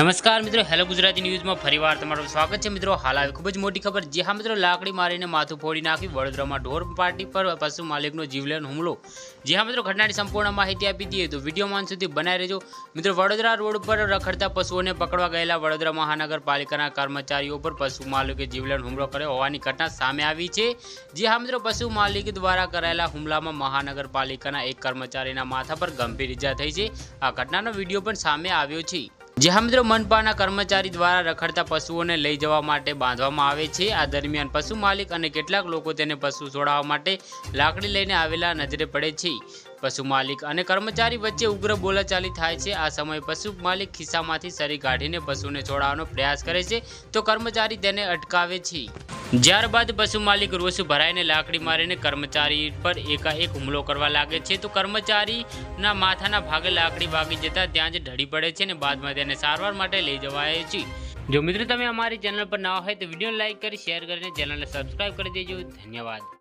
નમસ્કાર મિત્રો હેલો ગુજરાતી ન્યૂઝમાં ફરીવાર તમારું સ્વાગત છે. મિત્રો, હાલ આવી ખૂબ જ મોટી ખબર જે હા મિત્રો લાકડી મારીને માથું ફોડી નાખી વડોદરામાં ઢોર પાર્ટી પર પશુ માલિકનો જીવલેણ હુમલો. જે હા મિત્રો ઘટનાની સંપૂર્ણ માહિતી આપી દઈએ તો વીડિયો માન સુધી બનાવી રહેજો. મિત્રો, વડોદરા રોડ પર રખડતા પશુઓને પકડવા ગયેલા વડોદરા મહાનગરપાલિકાના કર્મચારીઓ પર પશુ માલિકે જીવલેણ હુમલો કર્યો હોવાની ઘટના સામે આવી છે. જે હા મિત્રો પશુ માલિક દ્વારા કરાયેલા હુમલામાં મહાનગરપાલિકાના એક કર્મચારીના માથા પર ગંભીર ઇજા થઈ છે. આ ઘટનાનો વીડિયો પણ સામે આવ્યો છે. જે હા મિત્રો મનપાના કર્મચારી દ્વારા રખડતા પશુઓને લઈ જવા માટે બાંધવામાં આવે છે. આ દરમિયાન પશુ માલિક અને કેટલાક લોકો તેને પશુ છોડાવવા માટે લાકડી લઈને આવેલા નજરે પડે છે. પશુ માલિક અને કર્મચારી વચ્ચે ઉગ્ર બોલાચાલી થાય છે. આ સમયે પશુ માલિક ખિસ્સામાંથી સરી કાઢીને પશુને છોડાવવાનો પ્રયાસ કરે છે. તો કર્મચારી તેને અટકાવે છે. ત્યારબાદ પશુ માલિક રોષ ભરાઈને લાકડી મારીને કર્મચારી પર એકાએક હુમલો કરવા લાગે છે. તો કર્મચારીના માથાના ભાગે લાકડી વાગી જતા ત્યાં જ ઢળી પડે છે અને બાદમાં તેને સારવાર માટે લઈ જવાય છે. જો મિત્રો તમે અમારી ચેનલ પર ના હોય તો વીડિયો લાઇક કરી, શેર કરીને ચેનલને સબસ્ક્રાઈબ કરી દેજો. ધન્યવાદ.